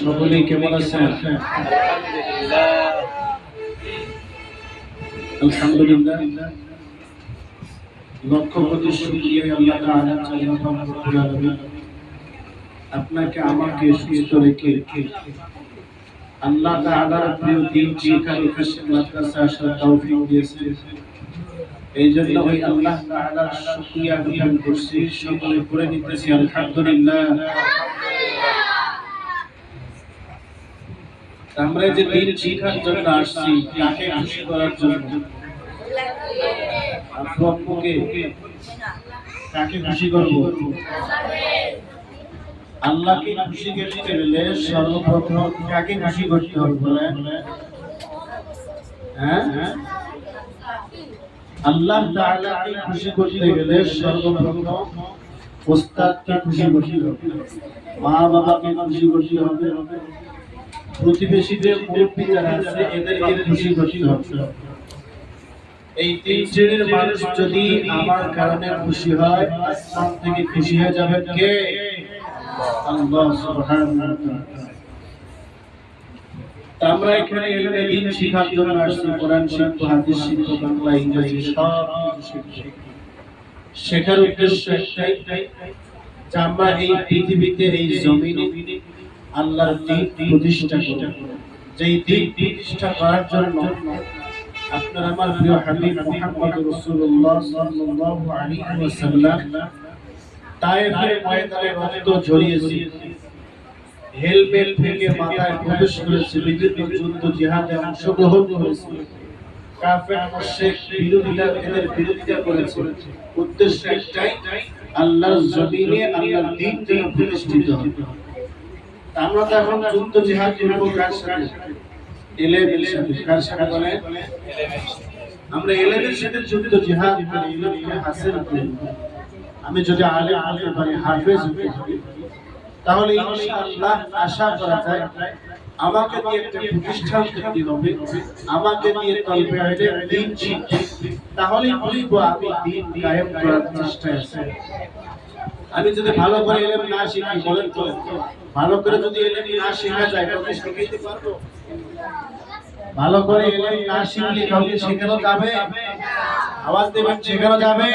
সকলেই কেমন আছেন? আলহামদুলিল্লাহ। লক্ষ কোটি আল্লাহ তাআলা আপনাকে, আমাকে, সুস্থ রেখে আল্লাহ তাআলার প্রিয় দিন তৌফিক দিয়েছে এই জন্য ওই আল্লাহ তাআলার শুকরিয়া করছি, সকলে করে নিতেছি, আলহামদুলিল্লাহ। আমরা যে দিন শিখার জন্য আসছি, তাকে খুশি করার জন্য। আব্বুকে কাকে খুশি করব। আল্লাহকে খুশি করতে গেলে সর্বপ্রথম কাকে খুশি করতে হবে বলেন হ্যাঁ? আল্লাহ তাআলাকে খুশি করতে গেলে সর্বপ্রথম ওস্তাদকে খুশি করতে হবে। মা বাবাকে খুশি করতে হবে। প্রতিবেশীদের মুরব্বী যারা আছে এদেরকে খুশি করতে হবে। এই তিন শ্রেণির মানুষ যদি আমার কারণে খুশি হয় আসমান থেকে খুশি হয়ে যাবেন কে? আল্লাহ সুবহানাহু আমরা এখানে এখানে দিন শিখার জন্য আসছি কোরআন শিখব হাদিস শিখব বাংলা ইংরেজি সব শেখার উদ্দেশ্য একটাই যে আমরা এই পৃথিবীতে এই জমিনে আল্লাহর দিন প্রতিষ্ঠা করব যেই দিন প্রতিষ্ঠা করার জন্য আপনার আমার প্রিয় হাবিব মুহাম্মদ রাসূলুল্লাহ সাল্লাল্লাহু আলাইহি ওয়াসাল্লাম তায়েফের ময়দানে রক্ত ঝরিয়েছে হেলমেট থেকে মাথায় প্রবেশ করেছে বিভিন্ন যুদ্ধ জিহাদে অংশগ্রহণ করেছে। কাফের, মুশরিক বিরোধিতা, এদের বিরোধিতা করেছে। উদ্দেশ্য একটাই, আল্লাহর জমিনে আল্লাহর দ্বীন প্রতিষ্ঠিত তা আমরা তো এখন যুদ্ধ জিহাদ কার সাথে বলে। আমরা এলেমের সাথে যুদ্ধ জিহাদ করি এলেমকে হাসিল করি আমি যদি আলে আলে পারি হাফেজ হতে পারি, তাহলে ইনশাআল্লাহ আশা করা যায় আমাকে দিয়ে একটা প্রতিষ্ঠান তৈরি হবে, আমাকে দিয়ে কলবে আইলে দিন তাহলে বলব আমি দিন কায়েম করার চেষ্টায় আছি। আমি যদি ভালো করে এলেম না শিখি, বলেন তো। ভালো করে যদি এলেম না শেখা যায় কাউকে শিখাইতে পারব? ভালো করে এলেম না শিখলে কাউকে শেখানো যাবে? আওয়াজ দেবেন, শেখানো যাবে?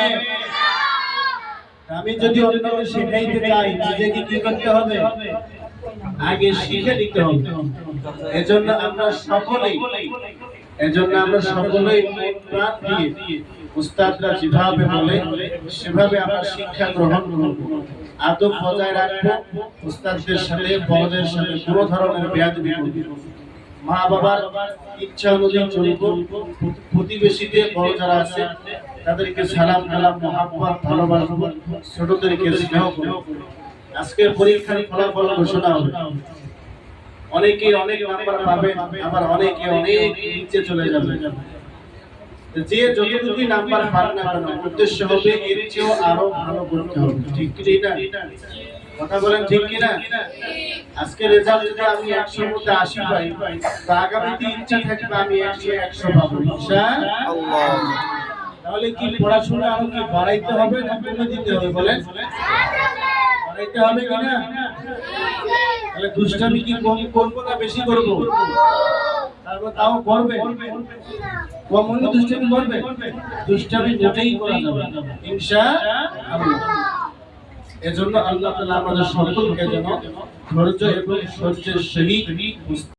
আমি যদি অন্যকে শেখাইতে চাই, নিজেকে কি করতে হবে? আগে শিখে নিতে হবে। এজন্য আমরা সকলেই, এজন্য আমরা সকলেই প্রাণ দিয়ে উস্তাদরা যেভাবে বলে, সেভাবে আমরা শিক্ষা গ্রহণ করব। আদব বজায় রাখব, উস্তাদদের সাথে, বড়দের সাথে কোনো ধরনের বেয়াদবি করব মা বাবার ইচ্ছা অনুযায়ী চলবো। প্রতিবেশীদের বড় যারা আছে, তাদেরকে সালাম, কালাম, মহাব্বত, ভালোবাসবো, ছোটদেরকে স্নেহ করব। আজকের পরীক্ষার ফলাফল ঘোষণা হবে। অনেকে অনেক নাম্বার পাবে আবার অনেকে অনেক নিচে চলে যাবে। যে যতটুকু নাম্বার পাক না কেন, উদ্দেশ্য হবে এর চেয়েও আরও ভালো করতে হবে। ঠিক কি না? কথা বলেন ঠিক কি না? আজকে রেজাল্ট যদি আমি একশোর মধ্যে আশি পাই, তো আগামীতে ইচ্ছা থাকবে আমি একশো একশো পাবো তাহলে কি পড়াশোনা আরও কি বাড়াইতে হবে না কমে দিতে হবে, বলেন? বাড়াইতে হবে কি না? তাহলে দুষ্টামি কি কম করব না বেশি করব? তারপর তাও করবে। হলে দুষ্টামি করবে? দুষ্টামি মোটেই করা যাবে এজন্য আল্লাহ তালা আমাদের সকলকে যেন ধৈর্য এবং সহ্যের সহিত